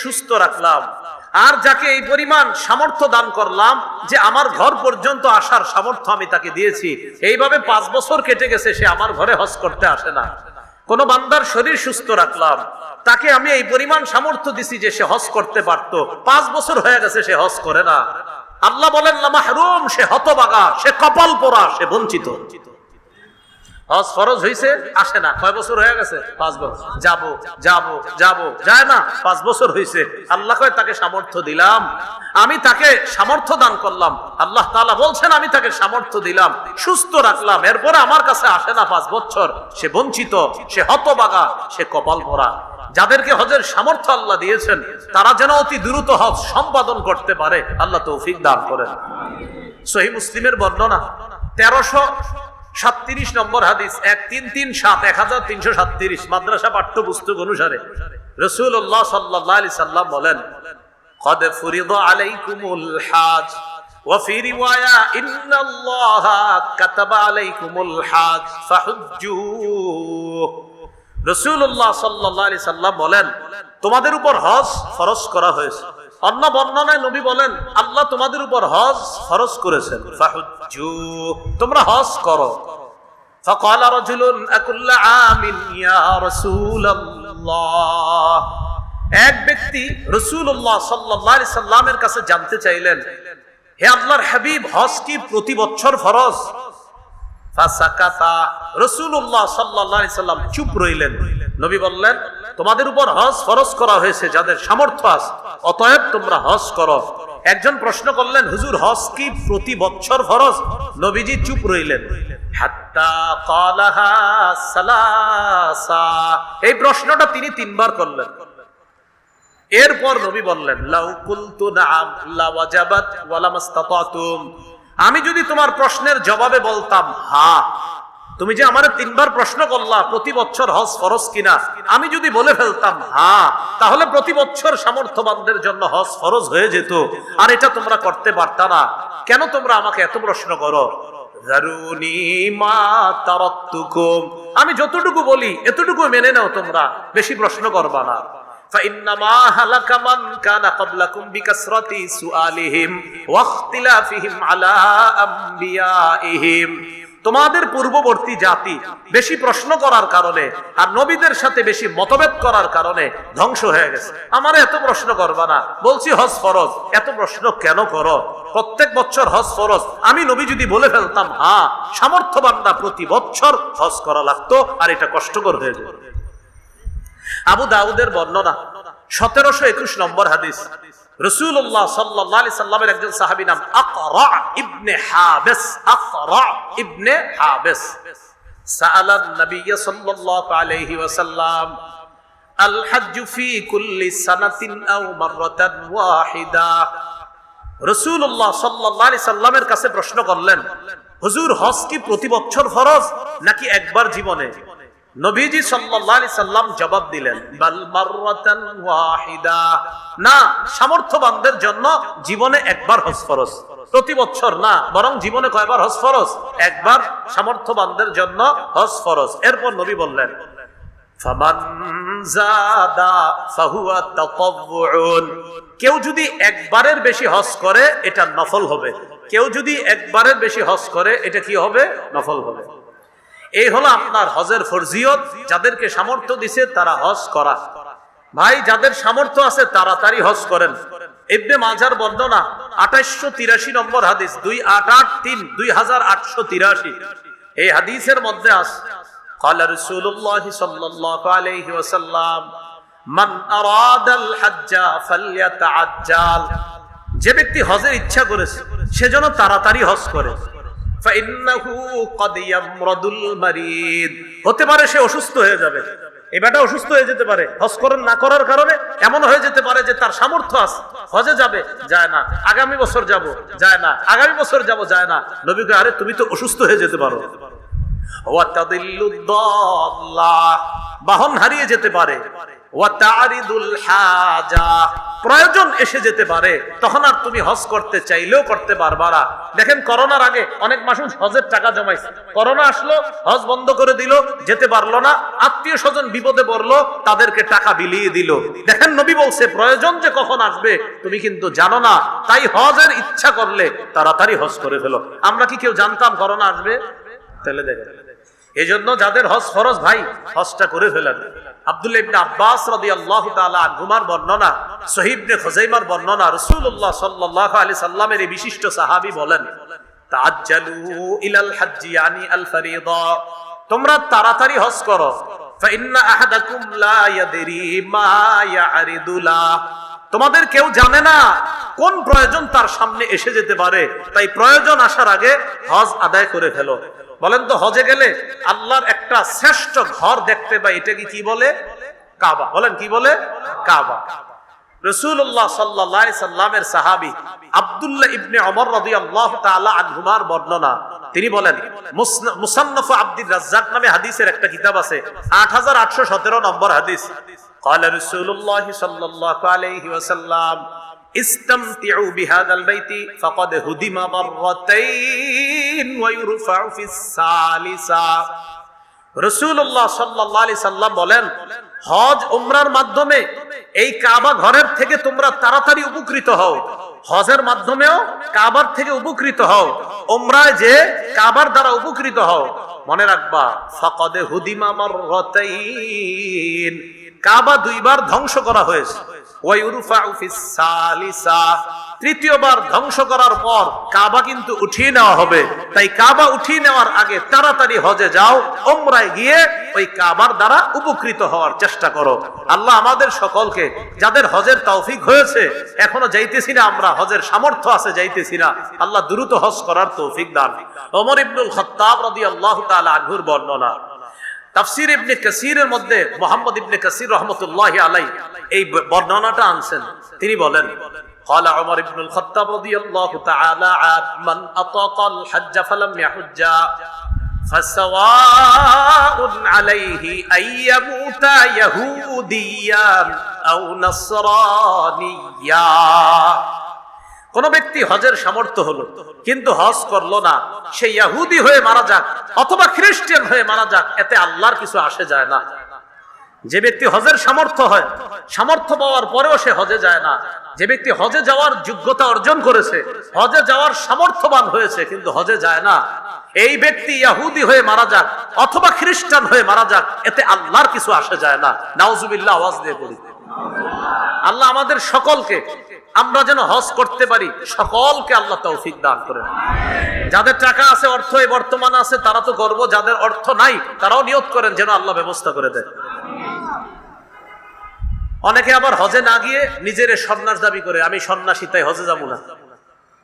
সুস্থ রাখলাম। আর যাকে এই পরিমাণ সামর্থ্য দান করলাম, যে আমার ঘর পর্যন্ত আসার সামর্থ্য আমি তাকে দিয়েছি, এইভাবে পাঁচ বছর কেটে গেছে, সে আমার ঘরে হজ করতে আসে না। কোন বান্দার শরীর সুস্থ রাখলাম, তাকে আমি এই পরিমাণ সামর্থ্য দিছি যে সে হজ করতে পারতো। পাঁচ বছর হয়ে গেছে সে হজ করে না। আল্লাহ বলেন সে হতবাগা, সে কপাল পোড়া সে বঞ্চিত। হজ ফরজ হইছে, আসে না। কয় বছর হয়ে গেছে? পাঁচ বছর। যাব যাব যাব। যায় না? পাঁচ বছর হইছে। আল্লাহ কয়, তাকে সামর্থ্য দিলাম। আমি তাকে সামর্থ্য দান করলাম। আল্লাহ তাআলা বলছেন, আমি তাকে সামর্থ্য দিলাম, সুস্থ রাখলাম। এরপরে আমার কাছে আসে না পাঁচ বছর। সে বঞ্চিত, সে হতবাগা, সে কপাল ভরা যাদেরকে হজের সামর্থ্য আল্লাহ দিয়েছেন, তারা যেন অতি দ্রুত হজ সম্পাদন করতে পারে। আল্লাহ তৌফিক দান করেন। সহি মুসলিমের বর্ণনা। তেরোশো সাতত্রিশ নম্বর হাদিস এক তিন তিন সাত এক হাজার তিনশো সাতত্রিশ মাদ্রাসা পাঠ্যপুস্তক অনুসারে রসুল্লাহ সাল্লাহ আলি সাল্লাম বলেন قد فرض عليكم الحاج وفي رواية إن الله كتب عليكم الحاج فحجوه রসুল্লাহ সাল্লাহ আলি সাল্লাম বলেন তোমাদের উপর হজ ফরজ করা হয়েছে অন্য বর্ণনায় নবী বলেন আল্লাহ তোমাদের উপর হজ ফরজ করেছেন ফাহুজ্জু তোমরা হজ করো فقال رجل أكل عام يا رسول الله এক ব্যক্তি রসুল্লাহ সাল্লাহ সাল্লামের কাছে জানতে চাইলেন হে আল্লাহর হাবিব হজ কি প্রতি বছর ফরজ ফাসাকাতা নবী বললেন, তোমাদের উপর হজ ফরজ করা হয়েছে, যাদের সামর্থ্য অতএব তোমরা হজ করো। একজন প্রশ্ন করলেন, হুজুর, হজ কি প্রতি বছর ফরজ? নবীজি চুপ রইলেন। এই প্রশ্নটা তিনি তিনবার করলেন। এরপর নবী বললেন, লাউ কুলতু নাম লাওয়াজাবাত ওয়ালা মাস্তাতাতুম আমি যদি তোমার প্রশ্নের জবাবে বলতাম, হা। তুমি যে আমার তিনবার প্রশ্ন করলা, প্রতি বছর হজ ফরজ কিনা? আমি যদি বলে ফেলতাম, হা, তাহলে প্রতি বছর সামর্থ্যবানদের জন্য হজ ফরজ হয়ে যেত। আর এটা তোমরা করতে পারতা না। কেন তোমরা আমাকে এত প্রশ্ন করো? আমি যতটুকু বলি, এতটুকু মেনে নাও তোমরা। বেশি প্রশ্ন করবা না। فإنما هلك من كان قبلكم بكثرة سؤالهم واختلافهم على أنبيائهم তোমাদের পূর্ববর্তী জাতি বেশি প্রশ্ন করার কারণে আর নবীদের সাথে বেশি মতভেদ করার কারণে ধ্বংস হয়ে গেছে আমার এত প্রশ্ন করবা না বলছি হজ ফরজ এত প্রশ্ন কেন করো প্রত্যেক বছর হজ ফরজ আমি নবী যদি বলে ফেলতাম হ্যাঁ সামর্থ্যবানরা প্রতি বছর হজ করা লাগতো আর এটা কষ্টকর হয়ে যেত আবু দাউদের বর্ণনা। সতেরোশো একুশ নম্বর হাদিস। রসুল্লাহ সাল্লি সাল্লামের একজন সাহাবি নাম ইবনে হাবেস। ইবনে হাবেস। প্রশ্ন করলেন, হজুর হজ কি প্রতি বছর ফরজ নাকি একবার জীবনে? নবীজি সাল্লাল্লাহু সাল্লাম জবাব দিলেন, বাল মাররাতান ওয়াহিদা। না, সামর্থ্যবানদের জন্য জীবনে একবার হজ ফরজ। প্রতি বছর না, বরং জীবনে কয়বার হজ ফরজ? একবার সামর্থ্যবানদের জন্য হজ ফরজ। এরপর নবী বললেন, ফামান ফাহুয়া কেউ যদি একবারের বেশি হজ করে, এটা নফল হবে। কেউ যদি একবারের বেশি হজ করে, এটা কি হবে? নফল হবে। এই হলো আপনার হজের ফরজিয়ত যাদেরকে সামর্থ্য দিছে তারা হজ করা ভাই যাদের সামর্থ্য আছে তাড়াতাড়ি হজ করেন ইবনে মাজার বর্ণনা আঠাইশো তিরাশি নম্বর হাদিস দুই আট আট তিন দুই হাজার আটশো তিরাশি এই হাদিসের মধ্যে আস قال رسول الله صلى الله عليه وسلم من أراد الحج فليتعجل যে ব্যক্তি হজের ইচ্ছা করেছে সে যেন তাড়াতাড়ি হজ করে হতে পারে সে অসুস্থ হয়ে যাবে। এবারটা অসুস্থ হয়ে যেতে পারে। হজ করেন না করার কারণে এমন হয়ে যেতে পারে যে তার সামর্থ্য আছে হজে যাবে, যায় না। আগামী বছর যাব, যায় না। আগামী বছর যাব, যায় না। নবীকে আরে, তুমি তো অসুস্থ হয়ে যেতে পারো। বাহন হারিয়ে যেতে পারে। প্রয়োজন এসে যেতে পারে, তখন আর তুমি হজ করতে চাইলেও করতে পারবা দেখেন করোনার আগে অনেক মানুষ হজের টাকা জমাইছে। করোনা আসলো, হজ বন্ধ করে দিল, যেতে পারল না, আত্মীয় স্বজন বিপদে পড়ল, তাদেরকে টাকা বিলিয়ে দিল। দেখেন নবী বলছে, প্রয়োজন যে কখন আসবে, তুমি কিন্তু জানো না। তাই হজের ইচ্ছা করলে তাড়াতাড়ি হজ করে ফেলো। আমরা কি কেউ জানতাম করোনা আসবে? তাহলে দেখেন। জন্য যাদের হজ ফরজ, ভাই, হজটা করে ফেলেন। তাড়াতাড়ি তোমাদের কেউ জানে না কোন প্রয়োজন তার সামনে এসে যেতে পারে, তাই প্রয়োজন আসার আগে হজ আদায় করে ফেলো। বলেন তো হজে গেলে আল্লাহর একটা শ্রেষ্ঠ ঘর দেখতে পাই এটা কি কি বলে কাবা বলেন কি বলে কাবা রসুল্লাহ সাল্লাহ সাল্লামের সাহাবি আবদুল্লাহ ইবনে অমর রদি আল্লাহ আনহুমার বর্ণনা তিনি বলেন মুসন- মুসান্নফ আব্দুর রাজ্জাক নামে হাদিসের একটা কিতাব আছে আট হাজার আটশো সতেরো নম্বর হাদিস قال رسول الله صلى الله عليه وسلم استمتعوا بهذا البيت فقد هدم مرتين ويرفع في الثالثة রসুল্লাহ সাল্লাহ সাল্লাম বলেন হজ উমরার মাধ্যমে এই কাবা ঘরের থেকে তোমরা তাড়াতাড়ি উপকৃত হও হজের মাধ্যমেও কাবার থেকে উপকৃত হও উমরায় যে কাবার দ্বারা উপকৃত হও মনে রাখবা ফকদে হুদিমা মাররাতাইন কাবা দুইবার ধ্বংস করা হয়েছে। তৃতীয়বার ধ্বংস করার পর কাবা কিন্তু উঠিয়ে নেওয়া হবে। তাই কাবা উঠিয়ে নেওয়ার আগে তাড়াতাড়ি হজে যাও ওমরায় গিয়ে ওই কাবার দ্বারা উপকৃত হওয়ার চেষ্টা করো। আল্লাহ আমাদের সকলকে যাদের হজের তৌফিক হয়েছে, এখনও যাইতেছি না আমরা, হজের সামর্থ্য আছে যাইতেছি না, আল্লাহ দ্রুত হজ করার তৌফিক দান। ওমর ইবনুল খত্তাব রাদিয়াল্লাহু তাআলা আনহুর বর্ণনা। তাফসির ইবনে কাসিরের মধ্যে মোহাম্মদ ইবনে কাসির রহমতুল্লাহ আলাই এই বর্ণনাটা আনছেন তিনি বলেন قال عمر بن الخطاب رضي الله تعالى عن من أطاق الحج فلم يحج فسواء عليه أن يموت يهوديا أو نصرانيا কোন ব্যক্তি হজের সামর্থ্য হলো, কিন্তু হজ করল না। সে ইয়াহুদি হয়ে মারা যাক, অথবা খ্রিস্টান হয়ে মারা যাক, এতে আল্লাহর কিছু আসে যায় না। যে ব্যক্তি হজের সামর্থ্য হয়, সামর্থ্য পাওয়ার পরেও সে হজে যায় না। যে ব্যক্তি হজে যাওয়ার যোগ্যতা অর্জন করেছে, হজে যাওয়ার সামর্থ্যবান হয়েছে, কিন্তু হজে যায় না। এই ব্যক্তি ইয়াহুদি হয়ে মারা যাক, অথবা খ্রিস্টান হয়ে মারা যাক, এতে আল্লাহর কিছু আসে যায় না। নাউজুবিল্লাহ, আওয়াজ দিয়ে বলি। আল্লাহ আমাদের সকলকে, আমরা যেন হজ করতে পারি, সকলকে আল্লাহ তৌফিক দান করেন। যাদের টাকা আছে, অর্থ এই বর্তমান আছে, তারা তো গর্ব, যাদের অর্থ নাই, তারাও নিয়ত করেন, যেন আল্লাহ ব্যবস্থা করে দেয় অনেকে আবার হজে না গিয়ে নিজের সন্ন্যাস দাবি করে, আমি সন্ন্যাসী, তাই হজে যাব না।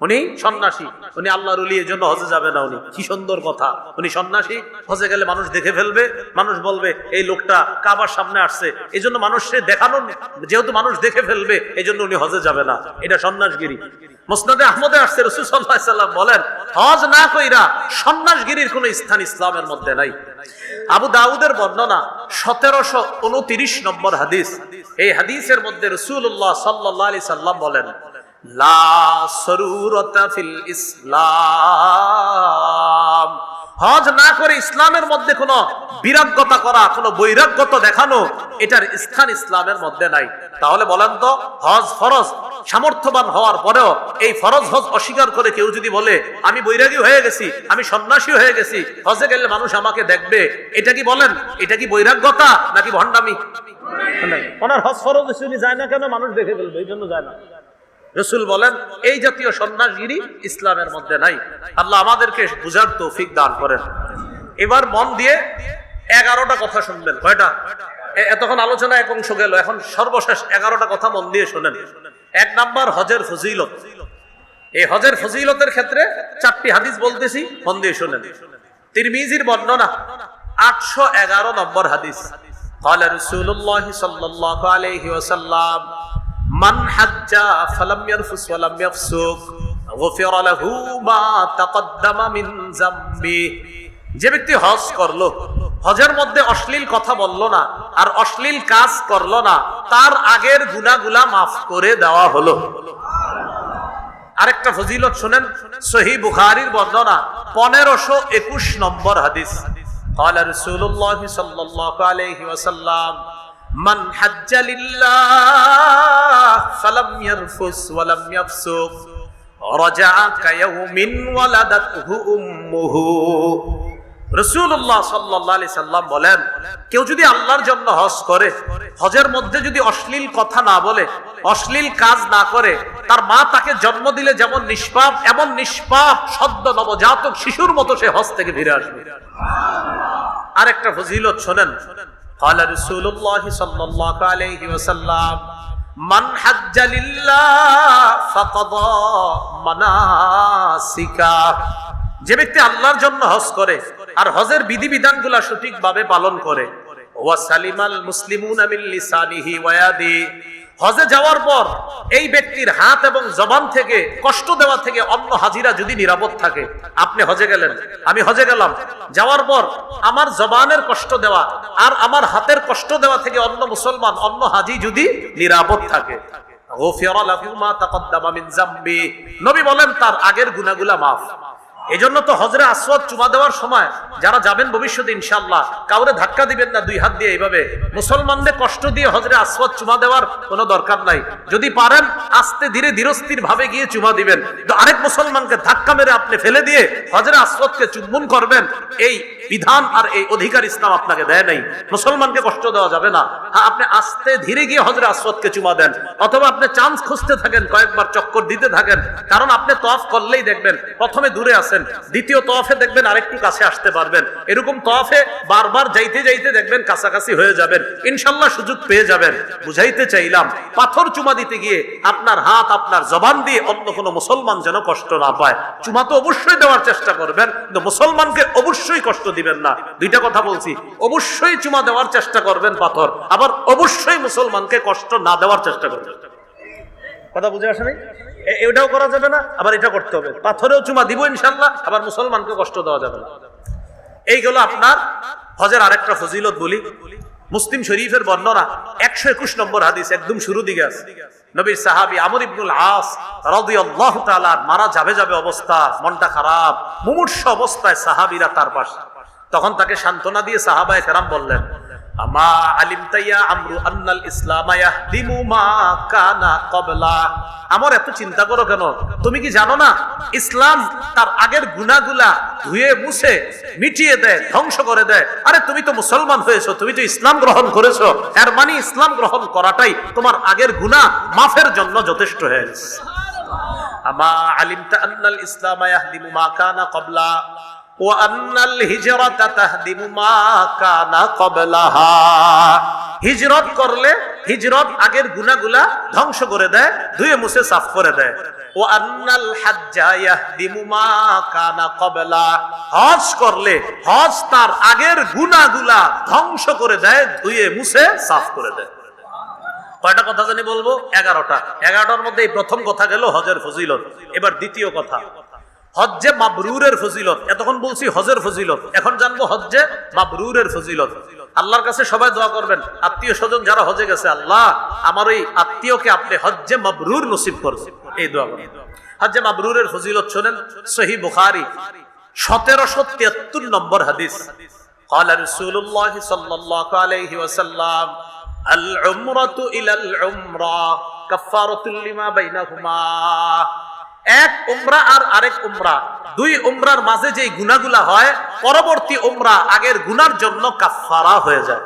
উনি সন্ন্যাসী। উনি আল্লাহর উলি জন্য হজে যাবে না উনি। কি সুন্দর কথা। উনি সন্ন্যাসী। হজে গেলে মানুষ দেখে ফেলবে। মানুষ বলবে, এই লোকটা কাবার সামনে আসছে। এই জন্য মানুষের দেখানো যেহেতু মানুষ দেখে ফেলবে এই জন্য উনি হজে যাবে না। এটা সন্ন্যাসগিরি। মুসনাদে আহমদে আসছে রসুল সাল্লাহ সাল্লাম বলেন, হজ না কইরা সন্ন্যাসগিরির কোন স্থান ইসলামের মধ্যে নাই। আবু দাউদের বর্ণনা সতেরোশো উনত্রিশ নম্বর হাদিস। এই হাদিসের মধ্যে রসুল্লাহ সাল্লাহ আলি সাল্লাম বলেন হজ না করে ইসলামের মধ্যে কোনো বিরাগ্যতা করা, কোনো বৈরাগ্যতা দেখানো, এটার স্থান ইসলামের মধ্যে নাই। তাহলে বলেন তো, হজ ফরজ, সামর্থ্যবান হওয়ার পরেও এই ফরজ হজ অস্বীকার করে কেউ যদি বলে, আমি বৈরাগী হয়ে গেছি, আমি সন্ন্যাসী হয়ে গেছি, হজে গেলে মানুষ আমাকে দেখবে, এটা কি বলেন? এটা কি বৈরাগ্যতা নাকি ভণ্ডামি? ওনার হজ ফরজ যায় না কেন? মানুষ দেখে ফেলবে, এই জন্য যায় না। রসুল বলেন এই জাতীয় সন্ন্যাসগিরি ইসলামের মধ্যে নাই আল্লাহ আমাদেরকে বুঝার তৌফিক দান করেন এবার মন দিয়ে এগারোটা কথা শুনবেন কয়টা এ- এতক্ষণ আলোচনা এক অংশ গেল এখন সর্বশেষ এগারোটা কথা মন দিয়ে শোনেন এক নাম্বার হজের ফজিলত এই হজের ফজিলতের ক্ষেত্রে চারটি হাদিস বলতেছি মন দিয়ে শোনেন তিরমিজির বর্ণনা আটশো এগারো নম্বর হাদিস قال رسول الله صلى الله عليه وسلم من حج فلم يرفس ولم يفسق غفر له ما تقدم من ذنبه যে ব্যক্তি হজ করলো হজের মধ্যে অশ্লীল কথা বলল না আর অশ্লীল কাজ করলো না তার আগের গুনাগুলা মাফ করে দেওয়া হলো আরেকটা ফজিলত শুনেন সহি বুখারির বর্ণনা পনেরোশো একুশ নম্বর হাদিস قال رسول الله صلى الله عليه وسلم মান রসুল্লাহ বলেন, কেউ যদি আল্লাহর জন্য হজ করে, হজের মধ্যে যদি অশ্লীল কথা না বলে, অশ্লীল কাজ না করে, তার মা তাকে জন্ম দিলে যেমন নিষ্পাপ, এমন নিষ্পাপ, সদ্য নবজাতক শিশুর মতো সে হজ থেকে ফিরে আসবে। আর একটা ফজিলত শোনেন قال رسول الله صلى الله عليه وسلم من حج لله فقضى مناسكه যে ব্যক্তি আল্লাহর জন্য হজ করে আর হজের বিধিবিধানগুলা সঠিকভাবে পালন করে ওয়াসালিমাল মুসলিমুনা মিন লিসানিহি ওয়ায়াদি হজে যাওয়ার পর এই ব্যক্তির হাত এবং জবান থেকে, কষ্ট দেওয়া থেকে অন্য হাজিরা যদি নিরাপদ থাকে, আপনি হজে গেলেন। আমি হজে গেলাম। যাওয়ার পর আমার জবানের কষ্ট দেওয়া আর আমার হাতের কষ্ট দেওয়া থেকে অন্য মুসলমান, অন্য হাজি যদি নিরাপদ থাকে। নবী বলেন, তার আগের গুনাহগুলা মাফ। এই জন্য তো হজরে আসওয়াদ চুমা দেওয়ার সময় যারা যাবেন ভবিষ্যতে ইনশাল্লাহ কাউরে ধাক্কা দিবেন না, দুই হাত দিয়ে এইভাবে। মুসলমানদের কষ্ট দিয়ে হজরে আসওয়াদ চুমা দেওয়ার কোনো দরকার নাই। যদি পারেন, আস্তে ধীরে ধীরস্থির ভাবে গিয়ে চুমা দিবেন। আরেক মুসলমানকে ধাক্কা মেরে আপনি ফেলে দিয়ে হজরে আসওয়াদকে চুম্বন করবেন, এই বিধান আর এই অধিকার ইসলাম আপনাকে দেয় নাই। মুসলমানকে কষ্ট দেওয়া যাবে না। হ্যাঁ আপনি আস্তে ধীরে গিয়ে হজরে আসওয়াদকে চুমা দেন। অথবা আপনি চান্স খুঁজতে থাকেন, কয়েকবার চক্কর দিতে থাকেন। কারণ আপনি তফ করলেই দেখবেন, প্রথমে দূরে আছেন দ্বিতীয় তফে দেখবেন আরেকটু কাছে আসতে পারবেন। এরকম তফে বারবার যাইতে যাইতে দেখবেন কাছাকাছি হয়ে যাবেন। ইনশাল্লাহ সুযোগ পেয়ে যাবেন। বুঝাইতে চাইলাম, পাথর চুমা দিতে গিয়ে আপনার হাত, আপনার জবান দিয়ে অন্য কোনো মুসলমান যেন কষ্ট না পায়। চুমা তো অবশ্যই দেওয়ার চেষ্টা করবেন, কিন্তু মুসলমানকে অবশ্যই কষ্ট দিবেন না। দুইটা কথা বলছি, অবশ্যই চুমা দেওয়ার চেষ্টা করবেন পাথর, আবার অবশ্যই মুসলমানকে কষ্ট না দেওয়ার চেষ্টা করবেন। কথা বুঝে আসে নাই এ- এটাও করা যাবে না, আবার এটা করতে হবে। পাথরেও চুমা দিব ইনশাল্লাহ আবার মুসলমানকে কষ্ট দেওয়া যাবে না। এইগুলো আপনার হজের আরেকটা ফজিলত বলি। মুসলিম শরীফের বর্ণনা একশো একুশ নম্বর হাদিস, একদম শুরু দিকে আছে। নবীর সাহাবি আমর ইবনুল আস রাদিয়াল্লাহু তাআলা মারা যাবে যাবে অবস্থা, মনটা খারাপ, মুমূর্ষ অবস্থায় সাহাবীরা তার পাশে। তখন তাকে সান্ত্বনা দিয়ে সাহাবায়ে কেরাম বললেন আমা আলিমতা ইয়া আমরু আন্নাল ইসলাম ইয়াহদিমু মা কানা ক্বাবলা আমার এত চিন্তা করো কেন? তুমি কি জানো না? ইসলাম তার আগের গুনাহগুলা ধুয়ে মুছে মিটিয়ে দেয় ধ্বংস করে দেয়। আরে তুমি তো মুসলমান হয়েছো তুমি তো ইসলাম গ্রহণ করেছ। এর মানে ইসলাম গ্রহণ করাটাই তোমার আগের গুনাহ মাফের জন্য যথেষ্ট হয়ে গেছে। আমা আলিমতা আন্নাল ইসলাম ইয়াহদিমু মা কানা ক্বাবলা ওয়ান্নাল হিজরাতা তাহদিমু মা কানা ক্বাবলাহা। হিজরত করলে হিজরত আগের গুনাগুলা ধ্বংস করে দেয় ধুয়ে মুছে সাফ করে দেয়। ও আন্নাল কানা কবলা হজ করলে হজ তার আগের গুনাগুলা ধ্বংস করে দেয় ধুয়ে মুছে সাফ করে দেয়। কয়টা কথা জানি বলব? এগারোটা। এগারোটার মধ্যে এই প্রথম কথা গেল হজের ফজিলত। এবার দ্বিতীয় কথা। হজ্জে মাবরুরের ফজিলত এতক্ষণ বলছি হজের ফজিলত এখন জানবো হজ্জে মাবরুরের ফজিলত আল্লাহর কাছে সবাই দোয়া করবেন আত্মীয় স্বজন যারা হজে গেছে আল্লাহ আমার ওই আত্মীয়কে আপনি হজ্জে মাবরুর নসিব করবেন এই দোয়া করেন হজ্জে মাবরুরের ফজিলত শোনেন সহি বুখারি সতেরোশো তিয়াত্তর নম্বর হাদিস قال رسول الله صلى الله عليه وسلم العمرة إلى العمرة كفارة لما بينهما এক উমরা আর আরেক উমরা। দুই উমরার মাঝে যে গুনাগুলা হয়, পরবর্তী উমরা আগের গুনার জন্য কাফারা হয়ে যায়।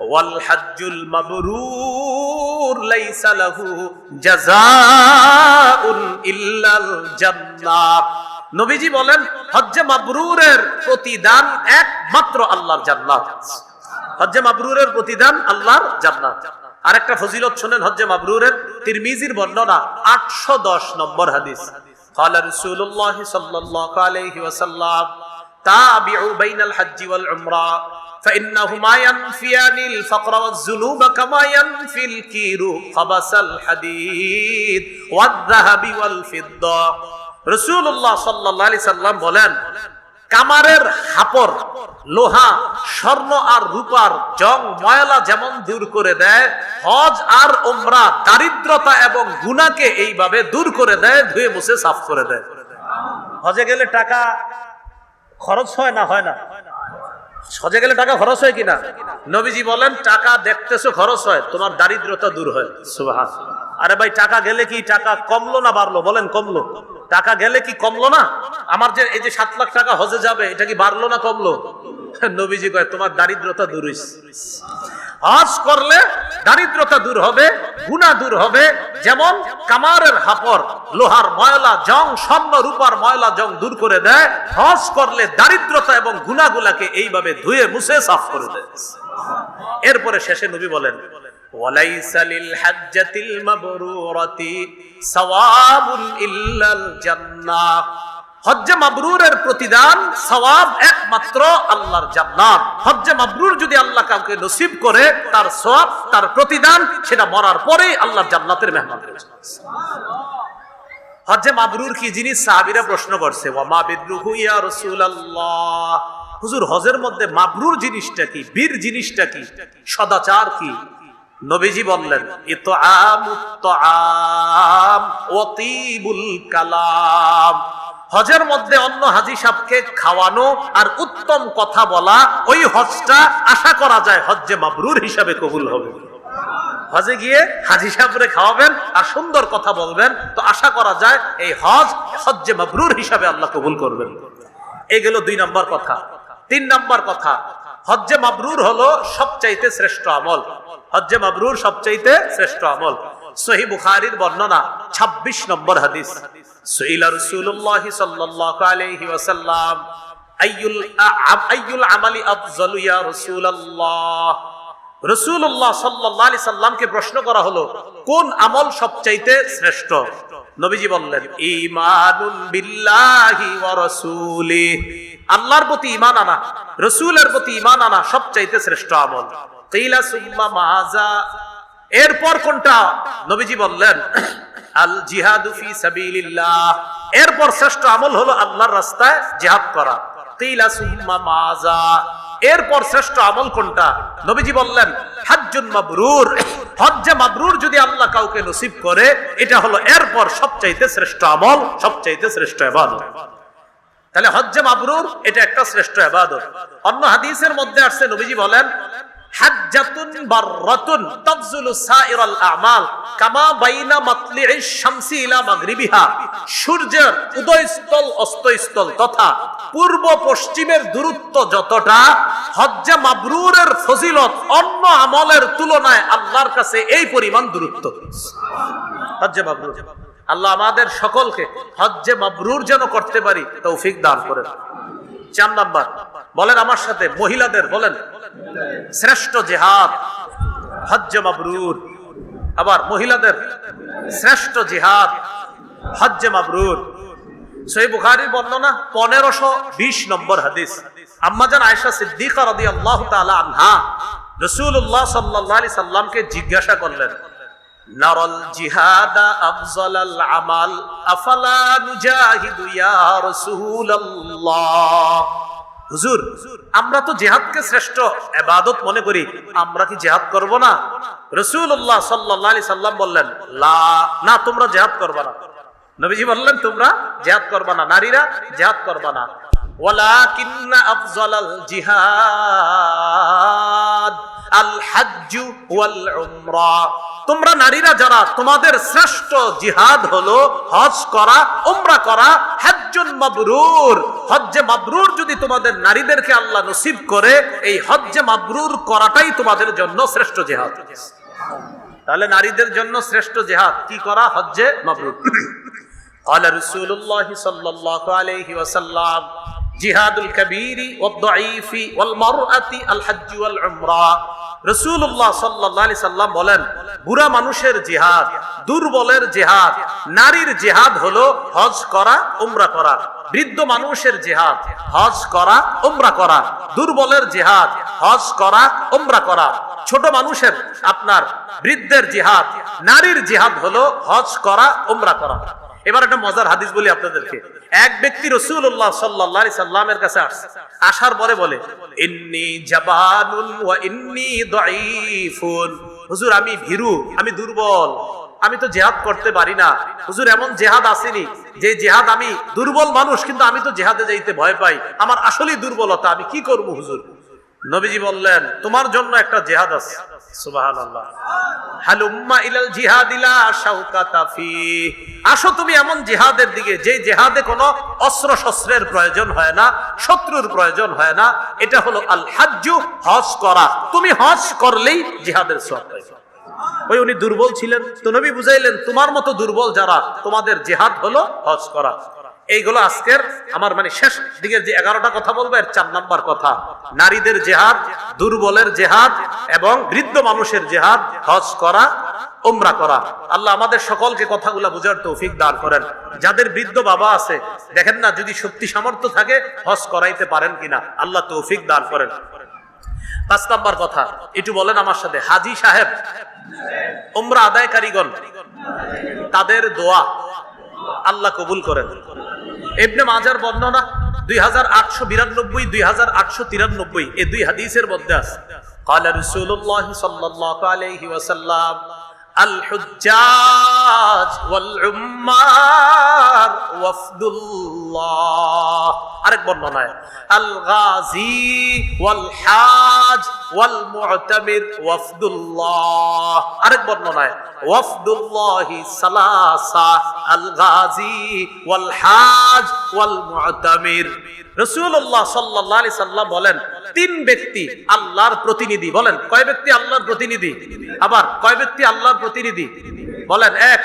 ওয়াল ইল্লাল নবীজি বলেন, হজ্জে প্রতিদান একমাত্র আল্লাহর জান্নাত। হজ্জে মাবরুরের প্রতিদান আল্লাহর জান্নাত। আরেকটা ফজিলত শুনেন হজ্জে মাবরুরের তিরমিজির বর্ণনা 810 নম্বর হাদিস قال رسول الله صلى الله عليه وسلم تابعوا بين الحج والعمره فإنهما ينفيان الفقر والذنوب كما ينفي الكير خبث الحديد والذهب والفضة رسول الله صلى الله عليه وسلم বলেন কামারের হাপর, লোহা, স্বর্ণ আর রূপার জং ময়লা যেমন দূর করে দেয়, হজ আর ওমরা দারিদ্রতা এবং গুনাকে এইভাবে দূর করে দেয়, ধুয়ে মুছে সাফ করে দেয়। হজে গেলে টাকা খরচ হয় না হয় না? হজে গেলে টাকা খরচ হয় কিনা? নবীজি বলেন, টাকা দেখতেছো খরচ হয়, তোমার দারিদ্রতা দূর হয়। আরে ভাই, টাকা গেলে কি টাকা কমলো না বাড়লো? বলেন, কমলো। টাকা গেলে কি কমলো না? আমার যে এই যে সাত লাখ টাকা হজে যাবে, এটা কি বাড়লো না কমলো? নবীজি কয়, তোমার দারিদ্রতা দূর হজ করলে দারিদ্রতা দূর হবে গুণা দূর হবে। যেমন কামারের হাপর লোহার ময়লা জং, স্বর্ণ রূপার ময়লা জং দূর করে দেয়, হজ করলে দারিদ্রতা এবং গুণাগুলাকে এইভাবে ধুয়ে মুছে সাফ করে দেয়। এরপরে শেষে নবী বলেন وليس للحجة المبرورة ثواب إلا الجنة হজ্জে মাবরুরের প্রতিদান সওয়াব একমাত্র আল্লাহর জান্নাত হজ্জে মাবরুর যদি আল্লাহ কাউকে নসিব করে তার সওয়াব তার প্রতিদান সেটা মরার পরেই আল্লাহর জান্নাতের মেহমান হজ্জে মাবরুর কি জিনিস সাহাবীরা প্রশ্ন করছে ওয়া মা বিদ্রুহু ইয়া রাসূলুল্লাহ হুজুর হজের মধ্যে মাবরুর জিনিসটা কি বীর জিনিসটা কি সদাচার কি নবীজি বললেন কালাম। হজের মধ্যে অন্য হাজি সাহেবকে খাওয়ানো আর উত্তম কথা বলা, ওই হজটা আশা করা যায় হজ্জে মাবরুর হিসাবে কবুল হবে। হজে গিয়ে হাজি সাহেবরে খাওয়াবেন আর সুন্দর কথা বলবেন, তো আশা করা যায় এই হজ হজ্জে মাবরুর হিসাবে আল্লাহ কবুল করবেন। এই গেল দুই নম্বর কথা। তিন নম্বর কথা হজ্জে মাবরুর হলো সবচাইতে শ্রেষ্ঠ আমল। হজ্জে মাবরুর সবচাইতে শ্রেষ্ঠ আমল। সহি বুখারীর বর্ণনা 26 নম্বর হাদিস। সুইলা রাসূলুল্লাহ সাল্লাল্লাহু আলাইহি ওয়াসাল্লাম, আইয়ুল আইয়ুল আমালি আফজালু ইয়া রাসূলুল্লাহ। রসুল্লাহ সাল্লাহ সাল্লামকে প্রশ্ন করা হলো, কোন আমল সবচাইতে শ্রেষ্ঠ? নবীজি বললেন ইমানুন বিল্লাহি ওয়া রাসূলি আল্লাহর প্রতি ইমান আনা, রসুলের প্রতি ইমান আনা সবচাইতে শ্রেষ্ঠ আমল। কিলা সুম্মা মাজা এরপর কোনটা? নবীজি বললেন, আল জিহাদু ফি সাবিলিল্লাহ। এরপর শ্রেষ্ঠ আমল হলো আল্লাহর রাস্তায় জিহাদ করা। কিলা সুম্মা মাজা এরপর শ্রেষ্ঠ আমল কোনটা? নবীজি বললেন, হাজ্জুন মাবরুর। হজ্জে মাবরুর যদি আল্লাহ কাউকে নসিব করে, এটা হলো এরপর সবচাইতে শ্রেষ্ঠ আমল, সবচাইতে শ্রেষ্ঠ ইবাদত। তাহলে হজ্জে মাবরুর, এটা একটা শ্রেষ্ঠ ইবাদত। অন্য হাদিসের মধ্যে আসছে, নবীজি বলেন সূর্যের উদয়স্থল অস্তস্থল তথা পূর্ব পশ্চিমের দূরত্ব যতটা, হজ্জে মাবরুরের ফজিলত অন্য আমলের তুলনায় আল্লাহর কাছে এই পরিমাণ দূরত্ব। হজ্জে মাবরুর। আল্লাহ আমাদের সকলকে হজ্জে মাবরুর যেন করতে পারি, তৌফিক দান করেন। চার নাম্বার, বলেন আমার সাথে মহিলাদের বলেন, শ্রেষ্ঠ জেহাদ হজ্জে মাবরুর। আবার মহিলাদের শ্রেষ্ঠ জিহাদ হজ্জে মাবরুর। সই বুখারির বর্ণনা পনেরোশো বিশ নম্বর হাদিস। আম্মাজান আয়সা সিদ্দিকা রদি আল্লাহ আনহা রসুল্লাহ সাল্লাহ সাল্লামকে জিজ্ঞাসা করলেন নারল জিহাদা আফজলাল আমাল, আফালা নুজাহিদু ইয়া রাসূলুল্লাহ। হুজুর, আমরা তো জিহাদকে শ্রেষ্ঠ ইবাদত মনে করি, আমরা কি জিহাদ করব না? রাসূলুল্লাহ সাল্লাল্লাহু আলাইহি সাল্লাম বললেন, লা, না, তোমরা জিহাদ করবে না। নবীজি বললেন, তোমরা জিহাদ করবে না। নারীরা জিহাদ করবে না। ওয়ালাকিন্না আফজলাল জিহাদ আল হাজ্জু ওয়াল উমরা তোমরা নারীরা যারা তোমাদের শ্রেষ্ঠ জিহাদ হলো হজ করা উমরা করা হজ্জুন মাবরুর হজ্জে মাবরুর যদি তোমাদের নারীদেরকে আল্লাহ নসিব করে এই হজ্জে মাবরুর করাটাই তোমাদের জন্য শ্রেষ্ঠ জিহাদ তাহলে নারীদের জন্য শ্রেষ্ঠ জিহাদ কি করা হজ্জে মাবরুর قال رسول الله صلى الله عليه وسلم জিহাদুল কবিরি ওয়াদ্দাঈফি ওয়াল মারআতি আল হজ্জ ওয়াল উমরা। রাসূলুল্লাহ সাল্লাল্লাহু আলাইহি সাল্লাম বলেন, বুড়া মানুষের জিহাদ, দুর্বলের জিহাদ, নারীর জিহাদ হলো হজ করা, উমরা করা। বৃদ্ধ মানুষের জিহাদ, হজ করা, উমরা করা। দুর্বলের জিহাদ, হজ করা, উমরা করা। ছোট মানুষের, আপনার বৃদ্ধের জিহাদ, নারীর জিহাদ হলো হজ করা, উমরা করা। এবার একটা মজার হাদিস বলি আপনাদেরকে। এক ব্যক্তি রসুল্লাহ সাল্লাহ সাল্লামের কাছে আসার পরে বলে, ইন্নি ওয়া ইন্নি হুজুর, আমি ভীরু, আমি দুর্বল, আমি তো জেহাদ করতে পারি না। হুজুর, এমন জেহাদ আসেনি যে জেহাদ আমি দুর্বল মানুষ, কিন্তু আমি তো জেহাদে যাইতে ভয় পাই। আমার আসলেই দুর্বলতা, আমি কি করব হুজুর? নবীজি বললেন, তোমার জন্য একটা জেহাদ আছে। আসো তুমি এমন জিহাদের দিকে যে জিহাদে কোনো অস্ত্র শস্ত্রের প্রয়োজন হয় না, শত্রুর প্রয়োজন হয় না, এটা হলো আল হাজ্জু, হজ করা। তুমি হজ করলেই জিহাদের ওই উনি দুর্বল ছিলেন। তো নবী বুঝাইলেন, তোমার মতো দুর্বল যারা, তোমাদের জেহাদ হলো হজ করা। এইগুলো আজকের আমার মানে শেষ দিকের যে এগারোটা কথা বলব, এর চার নাম্বার কথা। নারীদের জেহাদ, দুর্বলের জেহাদ এবং বৃদ্ধ মানুষের জেহাদ, হজ করা ওমরা করা। আল্লাহ আমাদের সকলকে কথাগুলা বুঝার তৌফিক দান করেন। যাদের বৃদ্ধ বাবা আছে, দেখেন না যদি শক্তি সামর্থ্য থাকে, হজ করাইতে পারেন কিনা। আল্লাহ তৌফিক দান করেন। পাঁচ নাম্বার কথা, একটু বলেন আমার সাথে। হাজি সাহেব ওমরা আদায় কারিগণ তাদের দোয়া আল্লাহ কবুল করেন। এবনে মাজার বর্ণনা দুই হাজার আটশো বিরানব্বই দুই হাজার আটশো তিরানব্বই এই দুই হাদিসের মধ্যে আছে قال رسول الله صلى الله عليه وسلم الحجاج والعمار وفد الله আরেক বর্ণনায় আল গাজী ওয়াল হাজ ওয়াল মুতামির ওয়াফদুল্লাহ আরেক বর্ণনায় ওয়াফদুল্লাহি সালাসা আল গাজী ওয়াল হাজ ওয়াল মুতামির রাসূলুল্লাহ সাল্লাল্লাহু আলাইহি সাল্লাম বলেন, তিন ব্যক্তি আল্লাহর প্রতিনিধি, বলেন, কয় ব্যক্তি আল্লাহর প্রতিনিধি? আবার, কয় ব্যক্তি আল্লাহর প্রতিনিধি? বলেন, এক,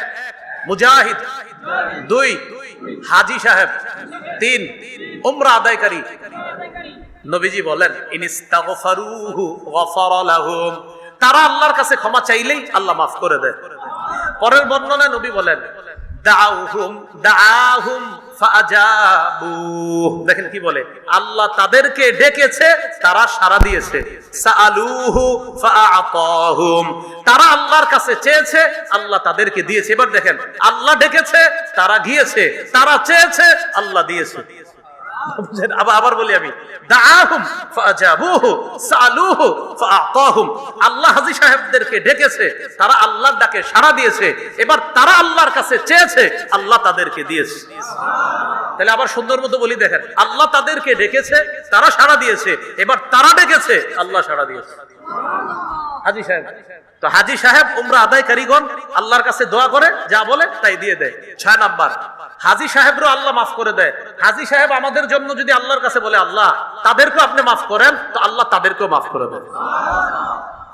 মুজাহিদ, দুই, হাজি সাহেব, তিন, উমরা আদায়কারী। নবীজি বলেন তারা আল্লাহর কাছে ক্ষমা চাইলেই আল্লাহ মাফ করে দেয়। পরের বর্ণনায় নবী বলেন, দাউহুম ফাজাবু দেখেন কি বলে? আল্লাহ তাদেরকে ডেকেছে, তারা সারা দিয়েছে। তারা আল্লাহর কাছে চেয়েছে, আল্লাহ তাদেরকে দিয়েছে। এবার দেখেন, আল্লাহ ডেকেছে, তারা গিয়েছে। তারা চেয়েছে, আল্লাহ দিয়েছে? আবার বলি আমি। আল্লাহ হাজী সাহেবদেরকে ডেকেছে, তারা আল্লাহর ডাকে সাড়া দিয়েছে, এবার তারা আল্লাহর কাছে চেয়েছে, আল্লাহ তাদেরকে দিয়েছে। তাহলে আবার সুন্দর মতো বলি দেখেন, আল্লাহ তাদেরকে ডেকেছে, তারা সাড়া দিয়েছে, এবার তারা ডেকেছে, আল্লাহ সাড়া দিয়েছে। হাজি সাহেব তো হাজি সাহেব উমরা আদায় কারিগণ আল্লাহর কাছে দোয়া করে যা বলে তাই দিয়ে দেয় ছয় নাম্বার হাজি সাহেবরও আল্লাহ মাফ করে দেয় হাজি সাহেব আমাদের জন্য যদি আল্লাহর কাছে বলে আল্লাহ তাদেরকেও আপনি মাফ করেন তো আল্লাহ তাদেরকেও মাফ করে দেন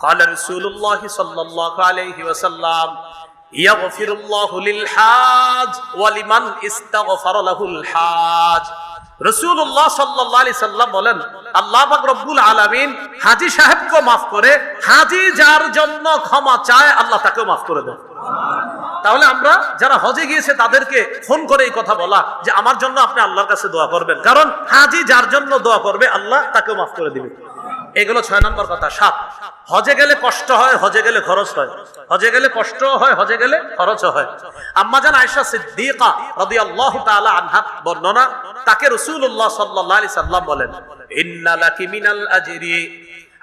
قال رسول الله صلى الله عليه وسلم يغفر الله للحاج ولمن استغفر له الحاج রসুল্লাহ সাল্লি সাল্লাম বলেন, আল্লাহ রব্বুল আলামিন হাজি সাহেবকে মাফ করে, হাজি যার জন্য ক্ষমা চায়, আল্লাহ তাকেও মাফ করে দেন। তাহলে আমরা যারা হজে গিয়েছে তাদেরকে ফোন করে এই কথা বলা যে আমার জন্য আপনি আল্লাহর কাছে দোয়া করবেন। কারণ হাজি যার জন্য দোয়া করবে, আল্লাহ তাকেও মাফ করে দিবে। এগুলো ছয় নম্বর কথা সাত হজে গেলে কষ্ট হয়, হজে গেলে খরচ হয়। হজে গেলে কষ্ট হয়, হজে গেলে খরচও হয়। আম্মাজান আয়েশা সিদ্দিকা রাদিয়াল্লাহু তাআলা আনহা বর্ণনা, তাকে রাসূলুল্লাহ সাল্লাল্লাহু আলাইহি সাল্লাম বলেন, ইন্না লাকি মিনাল আজরি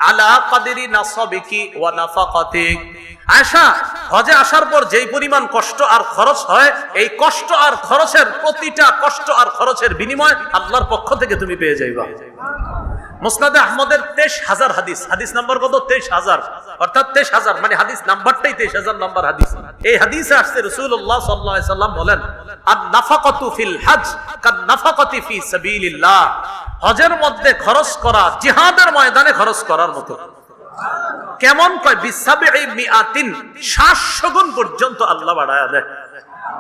আলা কাদরি নাসাবিকি ওয়া নাফাকাতিক আয়সা হজে আসার পর যেই পরিমাণ কষ্ট আর খরচ হয়, এই কষ্ট আর খরচের প্রতিটা কষ্ট আর খরচের বিনিময় আল্লাহর পক্ষ থেকে তুমি পেয়ে যাইবা। মুসনাদে আহমদের তেইশ হাজার হাদিস। হাদিস নাম্বার কত? তেইশ হাজার। অর্থাৎ তেইশ হাজার। মানে হাদিস নাম্বারটাই তেইশ হাজার নাম্বার হাদিস। এই হাদিসে আসছে রসুল্লাহ সাল্লাহ সাল্লাম বলেন আর নাফাকতু ফিল হাজ কান নাফাকতি ফি সাবিলিল্লাহ। হজের মধ্যে খরচ করা, জিহাদের ময়দানে খরচ করার মতো। কেমন কয়? বিসাবে মিয়াতিন সাতশো গুণ পর্যন্ত আল্লাহ বাড়ায় দেয়।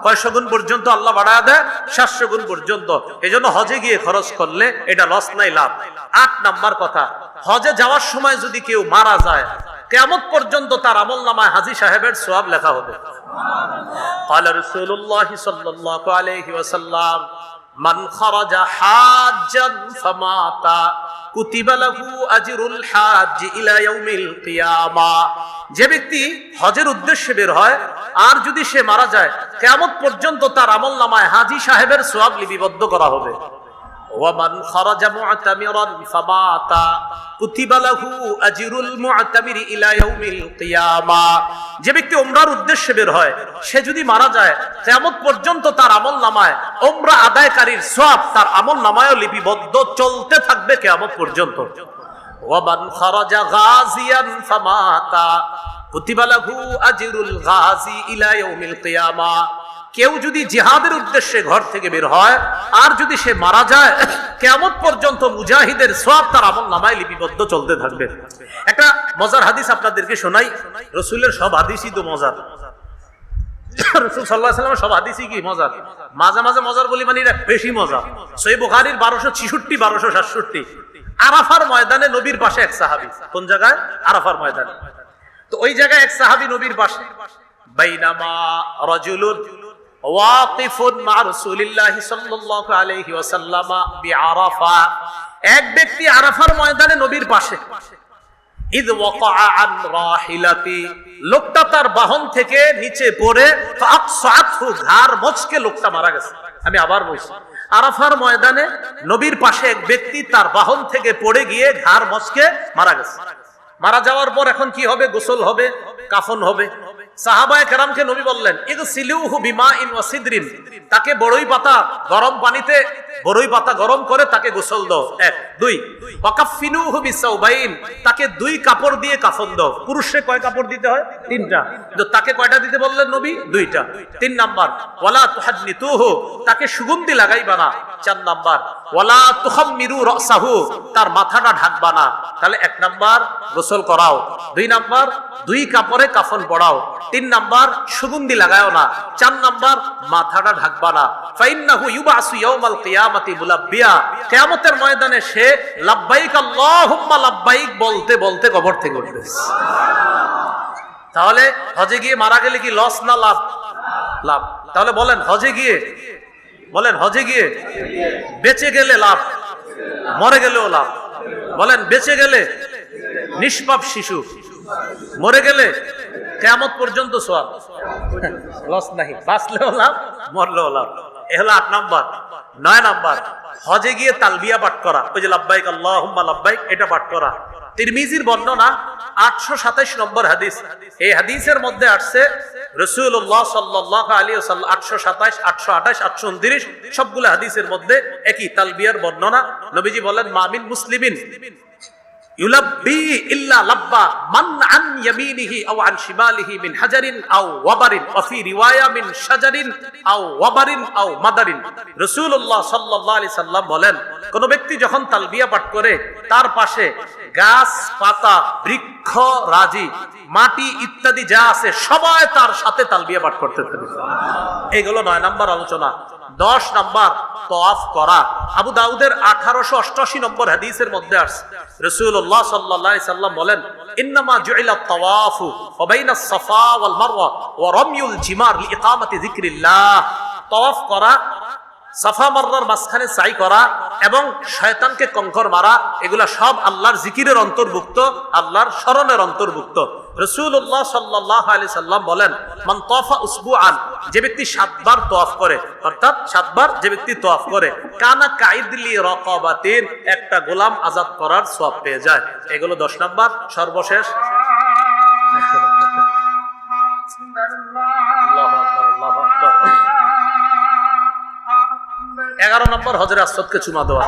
কয়শো গুণ পর্যন্ত আল্লাহ বাড়ায় দেয় সাতশো গুণ পর্যন্ত এই জন্য হজে গিয়ে খরচ করলে এটা লস নাই লাভ আট নাম্বার কথা হজে যাওয়ার সময় যদি কেউ মারা যায় কেমন পর্যন্ত তার আমল নামায় হাজি সাহেবের সোয়াব লেখা হবে قال رسول الله صلى الله عليه وسلم মান খরাজা হাজ্জান ফামাতা, কুতিবা লাহু আজরুল হাজ্জ ইলা ইয়াউমিল কিয়ামা। যে ব্যক্তি হজের উদ্দেশ্যে বের হয়, আর যদি সে মারা যায় কেমন পর্যন্ত তার আমল নামায় হাজি সাহেবের সওয়াব লিপিবদ্ধ করা হবে। ওয়ামান খরাজা মুআতামিরান ফামাতা, কুতিবা লাহু আজরুল মুআতামিরি ইলা ইয়াউমিল কিয়ামা। যে ব্যক্তি ওমরার উদ্দেশ্যে বের হয়, সে যদি মারা যায়, কিয়ামত পর্যন্ত তার আমল নামায় ওমরা আদায়কারীর সওয়াব তার আমল নামায়ও লিপিবদ্ধ চলতে থাকবে কিয়ামত পর্যন্ত। ওয়ামান খরাজা গাজিয়ান ফামাতা, কুতিবা লাহু আজরুল গাজি ইলা ইয়াউমিল কিয়ামা। কেউ যদি জিহাদের উদ্দেশ্যে ঘর থেকে বের হয়, আর যদি সে মারা যায় কেমন পর্যন্ত মুজাহিদের সব তার আমল নামায় লিপিবদ্ধ চলতে থাকবে। একটা মজার হাদিস আপনাদেরকে শোনাই। রসুলের সব হাদিসই তো মজার। মাঝে মাঝে মজার বলি মানে বেশি মজা বারোশো বারোশো সাতষট্টি। আরাফার ময়দানে নবীর পাশে এক সাহাবি। কোন জায়গায়? আরাফার তো ওই জায়গায় এক সাহাবি নবীর পাশে। ওয়াকিফুন মা রাসূলিল্লাহি সাল্লাল্লাহু আলাইহি এক ব্যক্তি আরাফার ময়দানে নবীর পাশে। ইদ ওয়াকা আন রাহিলাতি। লোকটা তার বাহন থেকে নিচে পড়ে, ফাকসাতহু ঘার মচকে লোকটা মারা গেছে। আমি আবার বলছি, আরাফার ময়দানে নবীর পাশে এক ব্যক্তি তার বাহন থেকে পড়ে গিয়ে ঘাড় মচকে মারা গেছে। মারা যাওয়ার পর এখন কি হবে? গোসল হবে? কাফন হবে? সাহাবায়ে কেরামকে নবী বললেন ইদ সিলিউহু বিমা ইন সিদরিন। তাকে বড়ই পাতা গরম পানিতে বড়ই পাতা গরম করে তাকে গোসল দাও। এক, দুই ওয়াকাফিনুহু বিসাউবাইন, তাকে দুই কাপড় দিয়ে কাফন দাও। পুরুষে কয় কাপড় দিতে হয়? তিনটা। কিন্তু তাকে কয়টা দিতে বললেন নবী? দুইটা। তিন নাম্বার, ওয়ালা তুহাদনিতুহু, তাকে সুগন্ধি লাগাইবা না। চার নাম্বার, ওয়ালা তুখাম্মিরু রাসাহু, তার মাথাটা ঢাকবা না। তাহলে এক নাম্বার, গোসল করাও। দুই নাম্বার, দুই কাপড়ে কাফন পড়াও। তিন নাম্বার, সুগন্ধি লাগায়ও না। চার নাম্বার, মাথাটা ঢাকবা না। ফাইন্নাহু ইউবাসু ইয়াউমাল কিয়ামতের ময়দানে সে লাব্বাইক আল্লাহুম্মা লাব্বাইক বলতে বলতে কবর থেকে উঠবে। তাহলে হজে গিয়ে মারা গেলে কি লস না লাভ? লাভ। তাহলে বলেন, হজে গিয়ে, বলেন, হজে গিয়ে বেঁচে গেলে লাভ, মরে গেলেও লাভ। বলেন, বেঁচে গেলে নিষ্পাপ শিশু, মরে গেলে কেমত পর্যন্ত সোয়াব লস নাই বাঁচলেও লাভ, মরলেও লাভ। এ হলো আট নাম্বার। নয় নাম্বার, হজে গিয়ে তালবিয়া পাঠ করা। ওই যে লাভবাইক আল্লাহ লাভবাইক এটা পাঠ করা। তিরমিজির বর্ণনা আটশো সাতাইশ নম্বর হাদিস। এই হাদিসের মধ্যে আসছে রসুল্লাহ সাল্লাহ আলী আটশো সাতাইশ, আটশো আঠাশ, আটশো উনত্রিশ, সবগুলো হাদিসের মধ্যে একই তালবিয়ার বর্ণনা। নবীজি বলেন মামিন মুসলিমিন। আও মিন হাজারিন আও ওয়াবারিন মিন আও ওয়াবারিন আও মাদারিন। বলেন, কোন ব্যক্তি যখন তালবিয়া পাঠ করে, তার পাশে গাছ, পাতা, বৃক্ষ, রাজি, মাটি ইত্যাদি যা আছে, সবাই তার সাথে তালবিয়া পাঠ করতে থাকে এগুলো নয় নাম্বার আলোচনা। দশ নাম্বার তওয়াফ করা। আবু দাউদের আঠারোশো অষ্টাশি নম্বর হাদিসের মধ্যে আসছে। রসুল্লাহ সাল্লাহ সাল্লাম বলেন, ইন্নামা জুইলা তাওয়াফু ওয়া বাইনা সাফা ওয়াল মারওয়া ওয়া রামিউল জিমার লিইকামাতি যিকরিল্লাহ। তওয়াফ করা সাফা মাররার মাঝখানে সাই করা এবং শয়তানকে কঙ্কর মারা এগুলা সব আল্লাহর জিকিরের অন্তর্ভুক্ত আল্লাহর স্মরণের অন্তর্ভুক্ত। রসুল্লাহ সাল্লাহ আলি সাল্লাম বলেন মান তফা উসবু আন যে ব্যক্তি সাতবার তোয়াফ করে অর্থাৎ সাতবার যে ব্যক্তি তোয়াফ করে কানা কাইদলি রকাবাতিন একটা গোলাম আজাদ করার সব পেয়ে যায়। এগুলো দশ নাম্বার সর্বশেষ। এগারো নম্বর হজরে আসদকে চুমা দেওয়া।